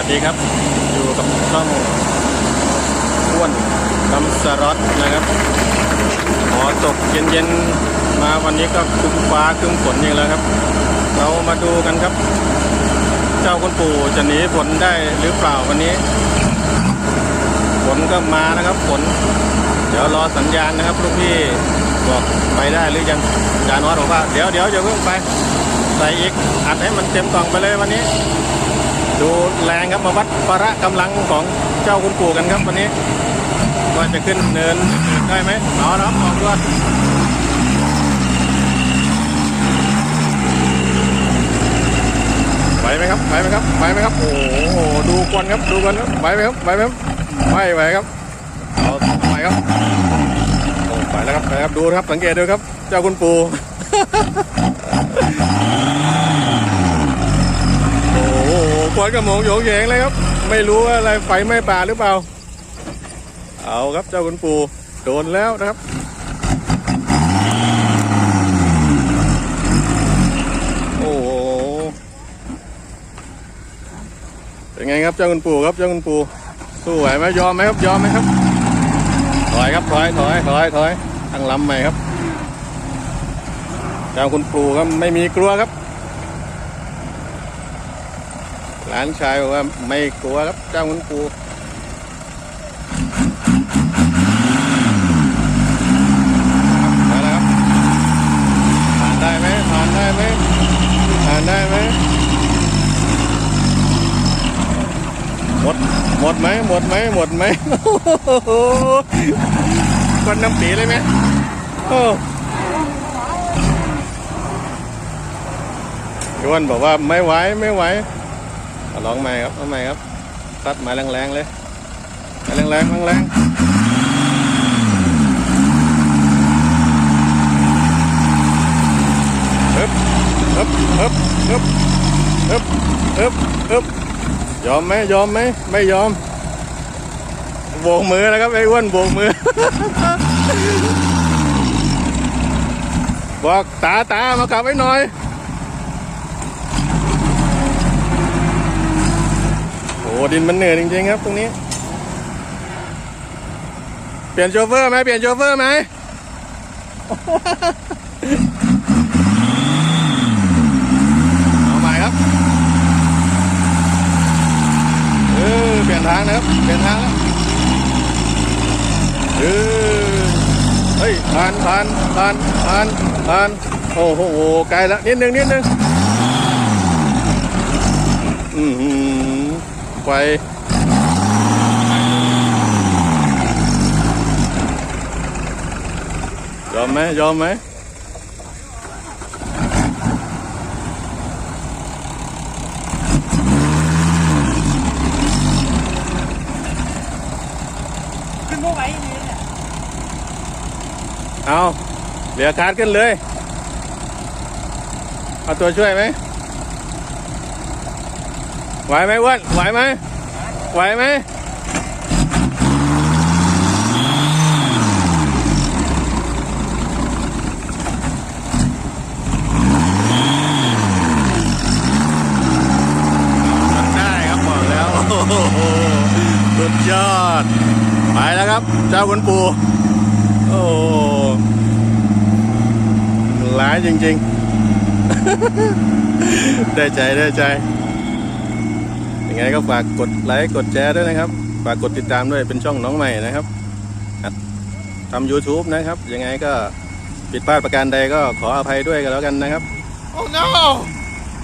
วัสดีครับ อยู่กับช่องอ้วนกำสรอตนะครับหอตกเย็นๆ มาวันนี้ก็ครึ้มฟ้าครึ้มฝนอีกแล้วครับ เรามาดูกันครับ เจ้าคุณปู่จะหนีฝนได้หรือเปล่าวันนี้ ฝนก็มานะครับฝน เดี๋ยวรอสัญญาณนะครับลูกพี่บอกไปได้หรือยังจานอสบอกว่าเดี๋ยวเดี๋ยวอย่าเพิ่งไปใส่อีกอัดให้มันเต็มกล่องไปเลยวันนี้ ดูแรงครับมาวัดประกำลังของเจ้าคุณปู่กันครับวันนี้ว่าจะขึ้นเนินได้ไหมเอานะครับออกด้วยไหวไหมครับไหวไหมครับไหวไหมครับ โอ้โหดูควันครับดูควันครับไหวไหมครับไหวไหมครับไม่ไหวครับเอาไหวครับโอ้ไปแล้วครับไปครับดูนะครับสังเกตดูครับ เจ้าคุณปู่ โอ้ โหควนกระหมองโยงแยงเลยครับ ไม่รู้ว่าอะไรไฟไหม้ป่าหรือเปล่า เอาครับเจ้าคุณปู่โดนแล้วนะครับ โอ้โหเป็นไงครับเจ้าคุณปู่ครับเจ้าคุณปู่สู้ไหวไหมยอมไหมครับยอมไหมครับ ถอยครับถอยถอยถอยถอยตั้งลำใหม่ครับเจ้าคุณปู่ก็ไม่มีกลัวครับ หลานชายบอกว่าไม่กลัวครับเจ้าคุณปู่มาแล้วครับผ่านได้ไหมผ่านได้ไหมผ่านได้ไหมหมดหมดไหมหมดไหมหมดไหมโอ้โหคนน้ำปีเลยไหมโอ้ยวนบอกว่าไม่ไหวไม่ไหว เอาลองใหม่ครับเอาใหม่ครับตัดไม้แรงๆเลยไม้แรงๆแรงๆฮึบฮึบฮึบฮึบฮึบฮึบฮึบยอมไหมยอมไหมไม่ยอมโบกมือนะครับไอ้อ้วนโบกมือ บอกตาตามากลับไว้หน่อย โอ้ ดินมันเหนื่อยจริงๆครับ ตรงนี้ เปลี่ยนโชเฟอร์ไหมเปลี่ยนโชเฟอร์ไหมเอาใหม่ครับเออเปลี่ยนทางนะครับ เปลี่ยนทางแล้วเออเฮ้ยผ่านผ่านผ่านผ่านผ่านโอ้โหไกลแล้วนิดนึงนิดนึงอือหือ ไฟยอมไหมยอมไหมขึ้นพวกไว้อย่างนี้เนี่ยเอาเหลือคาดขึ้นเลย เอาตัวช่วยไหม ไหวไหมอ้วนไหวไหมไหวไหมได้ครับบอกแล้วโอ้โหสุดยอด ไปแล้วครับ เจ้าคุณปู่โอ้ร้ายจริง ๆ ได้ใจ ได้ใจ ยังไงก็ฝากกดไลค์กดแชร์ด้วยนะครับ ฝากกดติดตามด้วยเป็นช่องน้องใหม่นะครับทำ YouTube นะครับ ยังไงก็ผิดพลาดประการใดก็ขออภัยด้วยกันแล้วกันนะครับโอ้ no